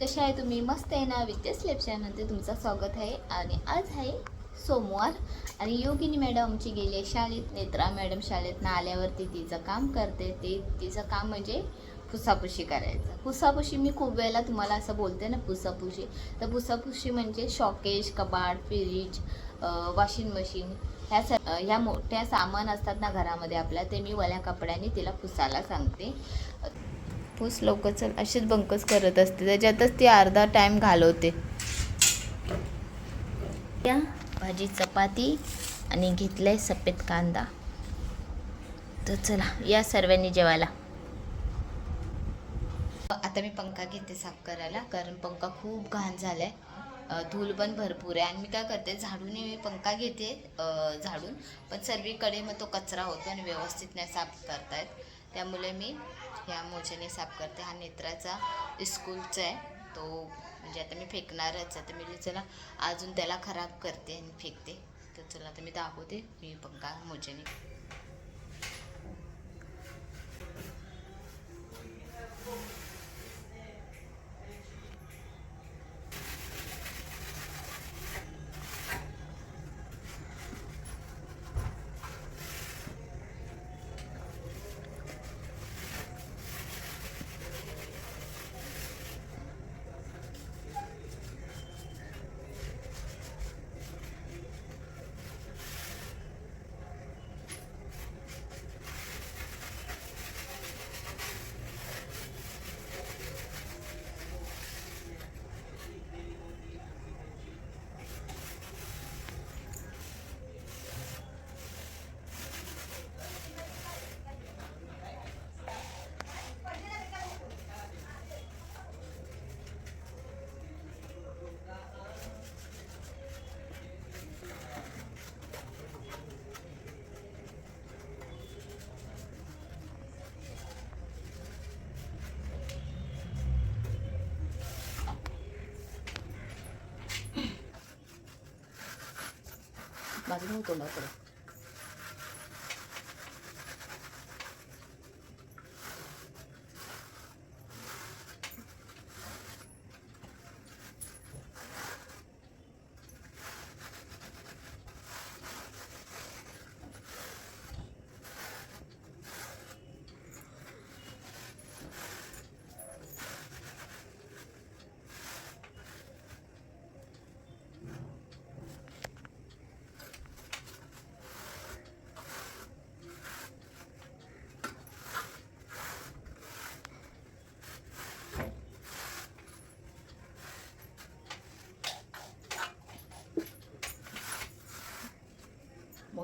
कशा आहे तुम्ही? मस्त आहे ना? विद्या स्लेपच्यामध्ये तुमचं स्वागत आहे. आणि आज आहे सोमवार आणि योगिनी मॅडम आमची गेली आहे शाळेत. नेत्रा मॅडम शाळेतनं आल्यावरती तिचं काम करते. ते तिचं काम म्हणजे पुसापुशी करायचं. पुसापुशी मी खूप वेळेला तुम्हाला असं बोलते ना पुसापुशी. तर पुसापुशी म्हणजे शॉकेज कबाड फ्रीज वॉशिंग मशीन ह्या स ह्या मोठ्या सामान असतात ना घरामध्ये आपल्या ते मी वल्या कपड्याने तिला पुसायला सांगते. पूस लवकर चल. अशीच बंकच करत असते. त्याच्यातच ती अर्धा टाइम घालवते. त्या भाजी चपाती आणि घेतलाय सफेद कांदा. तर चला या सर्वांनी जेवायला. आता मी पंखा घेते साफ करायला. कारण पंखा खूप घाण झालाय. अ, धूल पण भरपूर आहे. आणि मी काय करते झाडूने मी पंखा घेते झाडून. पण सर्वीकडे मग तो कचरा होतो आणि व्यवस्थित नाही साफ करतायत. त्यामुळे मी ह्या मोच्याने साफ करते. हा नेत्राचा स्कूलचा आहे. तो म्हणजे आता मी फेकणारच आता मी चला अजून त्याला खराब करते आणि फेकते. तर चला आता मी दाखवते मी पंखा मोच्याने माझं नव्हतं तोंडाकडे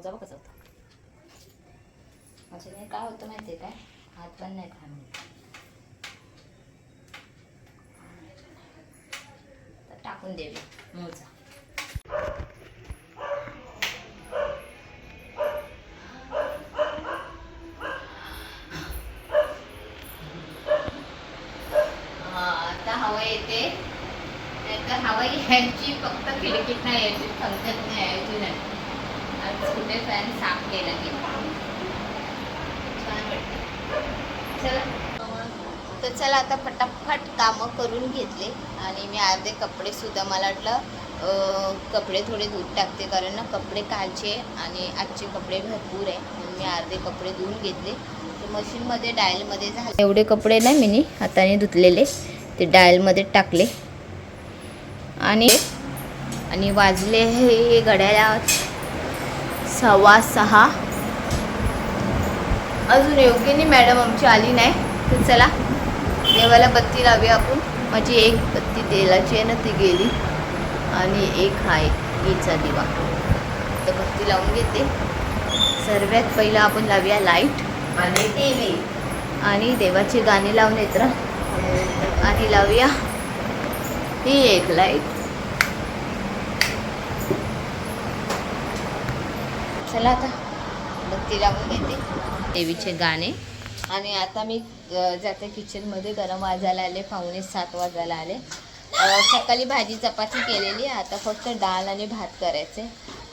मोजावा कसा होता? माझ्याने काय होतं माहिती आहे काय? हात पण नाही थांबले तर टाकून देवी मोजा. आता हवा येते. नाहीतर हवा यायची फक्त खिडकीत नाही यायची फंक्शन नाही यायची नाही. कुठे फॅन साफ केला की छान चला. तर चला आता फटाफट कामं करून घेतले आणि मी अर्धे कपडे सुद्धा मला वाटलं कपडे थोडे धुत टाकते कारण ना कपडे कालचे आणि आजचे कपडे भरपूर आहे. म्हणून मी अर्धे कपडे धुवून घेतले. ते मशीनमध्ये डायलमध्ये झाले. एवढे कपडे नाही मी हाताने धुतलेले. ते डायलमध्ये टाकले. आणि आणि वाजले हे घड्याला सव्वा सहा. अजून योगिनी मॅडम आमची आली नाही. तर चला देवाला बत्ती लावूया आपण. माझी एक बत्ती तेलाची आहे ना ती गेली. आणि एक आहे गीचा दिवा. तर बत्ती लावून घेते. सर्वात पहिलं आपण लावूया लाइट आणि टी व्ही आणि देवाची गाणी लावून येत आणि लावूया. ही एक लाइट चला आता. बत्ती लावून घेते. देवीचे गाणे. आणि आता मी जाते किचनमध्ये. गरम वाजायला आले पावणे सात वाजायला आले. सकाळी भाजी चपाती केलेली. आता फक्त डाळ आणि भात करायचे.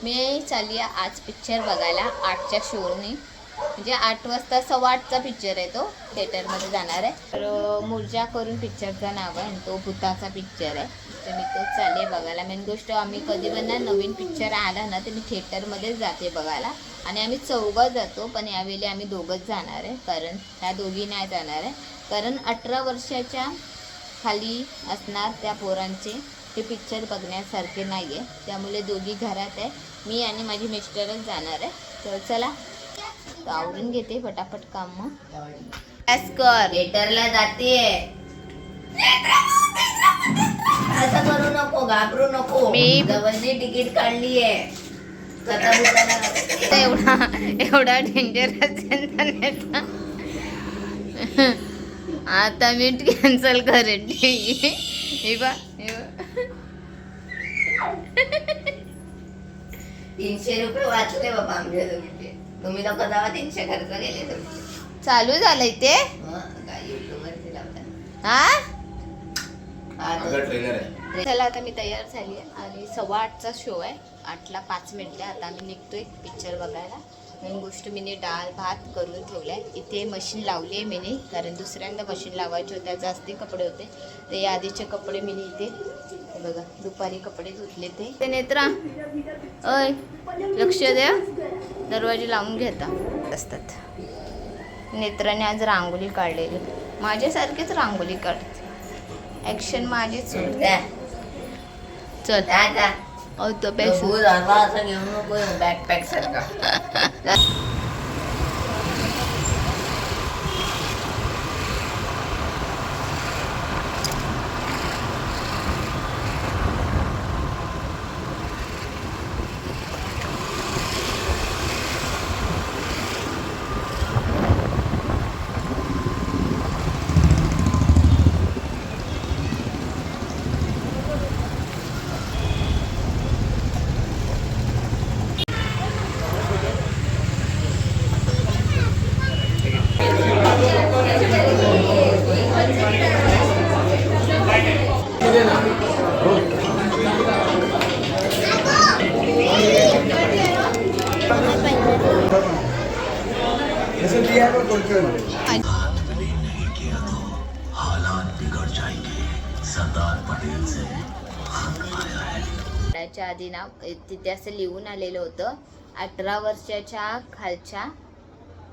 मी चालली आहे आज पिक्चर बघायला. आठच्या शोने म्हणजे आठ वाजता सव्वा आठचा पिक्चर आहे तो. थिएटरमध्ये जाणार आहे. तर मुर्जा करून पिक्चरचं नाव आहे आणि तो भूताचा पिक्चर आहे. तर मी तो चालले बघायला. मेन गोष्ट आम्ही कधी पण ना नवीन पिक्चर आला ना तर मी थिएटरमध्येच जाते बघायला. आणि आम्ही चौघं जातो पण यावेळी आम्ही दोघंच जाणार आहे. कारण ह्या दोघी नाही जाणार आहे. कारण अठरा वर्षाच्या खाली असणार त्या पोरांचे हे पिक्चर बघण्यासारखे नाही आहे त्यामुळे दोघी घरात आहे. मी आणि माझी मिस्टरच जाणार आहे. तर चला तर आवरून घेते फटाफट काम. मग कर. थिएटरला जातीये. असं करू नको घाबरू नको. मी- जवळची तिकीट बुकाला तर एवढा एवढा डेंजरस नेता. आता मी कॅन्सल करेन. हे बा हे बा. तीनशे रुपये वाचले बाबा आमच्या तुम्ही लोक जावा तीनशे खर्च केले तुम्ही चालू झालंय ते? मग काय YouTube वरती लावता हा हा, तो- अगं ट्रेलर आहे चला आता मी तयार झाली आहे. आणि सव्वा आठचा शो आहे. आठला पाच मिनिटं आता आम्ही निघतोय पिक्चर बघायला. मेन गोष्ट मी डाळ भात करून ठेवला आहे इथे मशीन लावली आहे मीने. कारण दुसऱ्यांदा मशीन लावायचे होत्या जास्ती कपडे होते. ते आधीचे कपडे मी इथे बघा दुपारी कपडे धुतले ते. नेत्रा अय लक्ष द्या. दरवाजे लावून घेता. असतात. नेत्राने आज रांगोळी काढलेली. माझ्यासारखीच रांगोळी काढते. ॲक्शन माझीच होती. द्या. चल द्या, द्या. ओ तो तो पैसे आधी ना तिथे असं लिहून आलेलं होतं अठरा वर्षाच्या खालच्या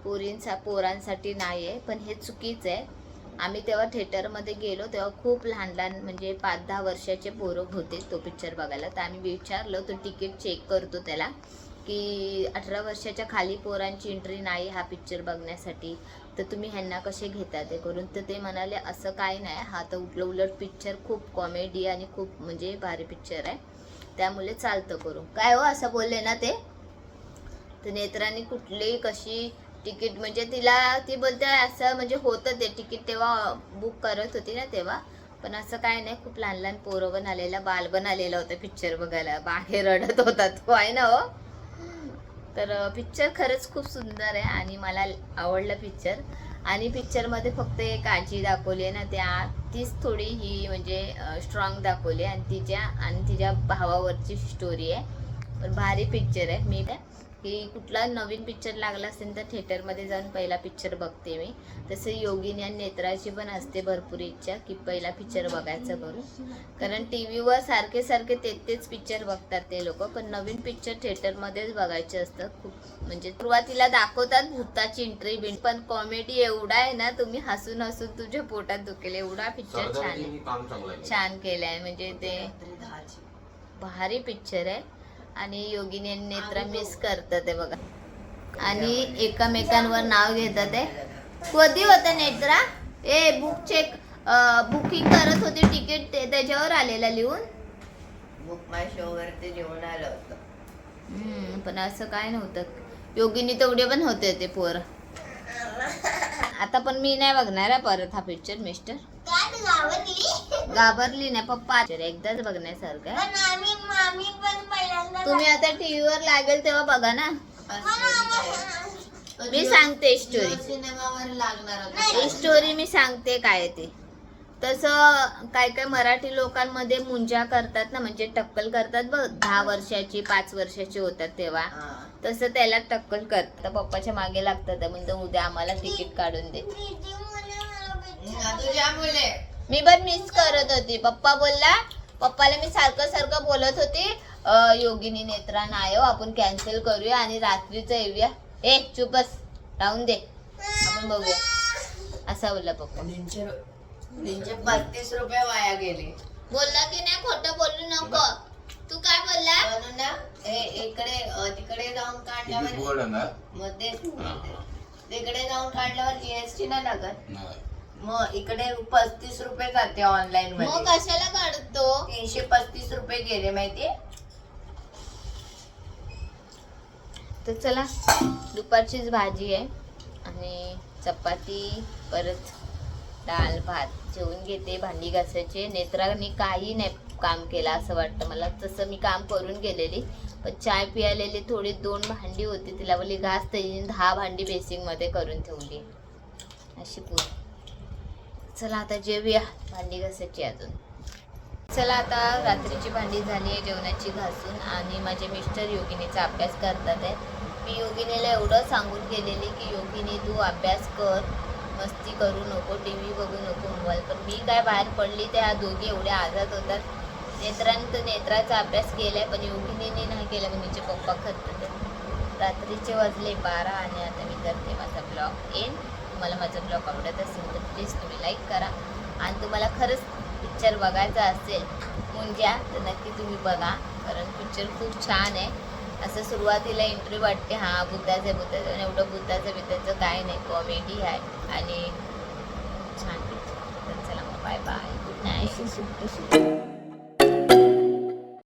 पोरींसा पोरांसाठी नाही आहे पण हे चुकीचं आहे. आम्ही तेव्हा थिएटरमध्ये गेलो तेव्हा खूप लहान लहान म्हणजे पाच दहा वर्षाचे पोरं होते तो पिक्चर बघायला. तर आम्ही विचारलं तो तिकीट चेक करतो त्याला. की अठरा वर्षाच्या खाली पोरांची एंट्री नाही हा पिक्चर बघण्यासाठी. तर तुम्ही ह्यांना कसे घेता ते करून? तर ते म्हणाले असं काय नाही. हा तर उलट उलट पिक्चर खूप कॉमेडी आणि खूप म्हणजे भारी पिक्चर आहे. त्यामुळे चालतं करू काय हो असं बोलले ना ते? तर नेत्रांनी कुठलीही कशी तिकीट म्हणजे तिला ती बोलते असं म्हणजे होतं ते तिकीट तेव्हा बुक करत होती ना तेव्हा. पण असं काय नाही. खूप लहान लहान पोरं पण आलेला बाल पण आलेला होता पिक्चर बघायला. बाहेर रडत होता तो. आहे ना हो? तर पिक्चर खरंच खूप सुंदर आहे आणि मला आवडला पिक्चर आणि पिक्चरमध्ये फक्त एक आजी दाखवली आहे ना त्या तीच थोडी ही म्हणजे स्ट्रॉंग दाखवली आहे. आणि तिच्या आणि तिच्या भावावरची स्टोरी आहे. पण भारी पिक्चर आहे. मी त्या की कुठला नवीन पिक्चर लागला असेल तर थिएटरमध्ये जाऊन पहिला पिक्चर बघते मी. तसं योगिनी आणि नेत्राची पण असते भरपूर इच्छा की पहिला पिक्चर बघायचं करून. कारण टी व्हीवर सारखे सारखे ते तेच पिक्चर बघतात ते लोक. पण नवीन पिक्चर थिएटरमध्येच बघायचे असतं खूप. म्हणजे सुरुवातीला दाखवतात भूताची एंट्री बिन. पण कॉमेडी एवढा आहे ना तुम्ही हसून हसून तुझ्या पोटात दुखेल. एवढा पिक्चर छान छान केलंय. म्हणजे ते भारी पिक्चर आहे. आणि योगिनी आणि नेत्रा मिस करतात ते बघा. आणि एकमेकांवर नाव घेतात ते. कधी होतं नेत्रा? ए बुक चेक बुकिंग करत होती तिकीट ते त्याच्यावर आलेला लिहून? बुक माय शो वरती जेवण आलं होतं. पण असं काय नव्हतं. योगिनी तेवढे पण होते ते पोर. आता पण मी नाही बघणार आहे परत हा पिक्चर मिस्टर घाबरली? नाही पप्पा एकदाच बघण्यासारखं आहे. तुम्ही आता टीव्हीवर लागेल तेव्हा बघा ना. मी सांगते स्टोरी सिनेमावर लागणार ही स्टोरी मी सांगते काय ते. तसं काय काय मराठी लोकांमध्ये मुंजा करतात ना म्हणजे टक्कल करतात बघ दहा वर्षाची पाच वर्षाची होतात तेव्हा. तसं त्याला टक्कल करतात. पप्पाच्या मागे लागतात. म्हणजे उद्या आम्हाला तिकीट काढून दे. मी पण मिस करत होती. पप्पा बोलला पप्पाला मी सारखं सारखं बोलत होती. "अ, योगिनी नेत्रा हो आपण कॅन्सल करूया आणि रात्रीचं येऊया. ए चुपस राहून दे. आपण बघूया. असा बोलला पप्पा. मुलींचे पस्तीस रुपये वाया गेले. बोलला की नाही खोटं बोलू नको. तू काय बोलला? म्हणून ना हे इकडे अ, तिकडे जाऊन किती काढल्यावर गोड आहे ना. मग तेच हा. तिकडे जाऊन काढल्यावर जीएसटी नाही लागत. नाही. मग इकडे पस्तीस रुपये जाते ऑनलाईन मग मध्ये. कशाला काढतो? तीनशे पस्तीस रुपये गेले माहितीये? तर चला दुपारचीच भाजी आहे आणि चपाती परत डाळ भात जेवून घेते भांडी घासायचे. नेत्राने काही नाही काम केलं असं वाटतं मला. तसं मी काम करून गेलेली. पण चाय पियालेली थोडी दोन भांडी होती. तिला बोली घास त्याची दहा भांडी बेसिंगमध्ये करून ठेवली. अशी पूर चला आता जेवूया भांडी घासायची अजून. चला आता रात्रीची भांडी झाली आहे जेवणाची घासून आणि माझे मिस्टर योगिनीचा अभ्यास करतात आहे. मी योगिनीला एवढं सांगून गेलेली की योगिनी तू अभ्यास कर. मस्ती करू नको टी व्ही बघू नको मोबाईल पण मी काय बाहेर पडली त्या दोघी एवढ्या आझाद होतात. नेत्राने तर नेत्राचा अभ्यास केलाय पण योगिनीने नाही केला पण तिचे पप्पा खततात रात्रीचे वाजले बारा आणि आता मी करते माझा ब्लॉग एन तुम्हाला माझा ब्लॉग आवडत असेल तर प्लीज तुम्ही लाईक करा. आणि तुम्हाला खरंच पिक्चर बघायचा असेल मुंज्या तर नक्की तुम्ही बघा कारण पिक्चर खूप छान आहे. असं सुरुवातीला एंट्री वाटते हां बुद्धाचं बुद्धाचं आणि एवढं बुद्धाचं बिद्धाचं काय नाही कॉमेडी आहे. आणि छान पिक्चर तर चला मग बाय बाय गुड नाईट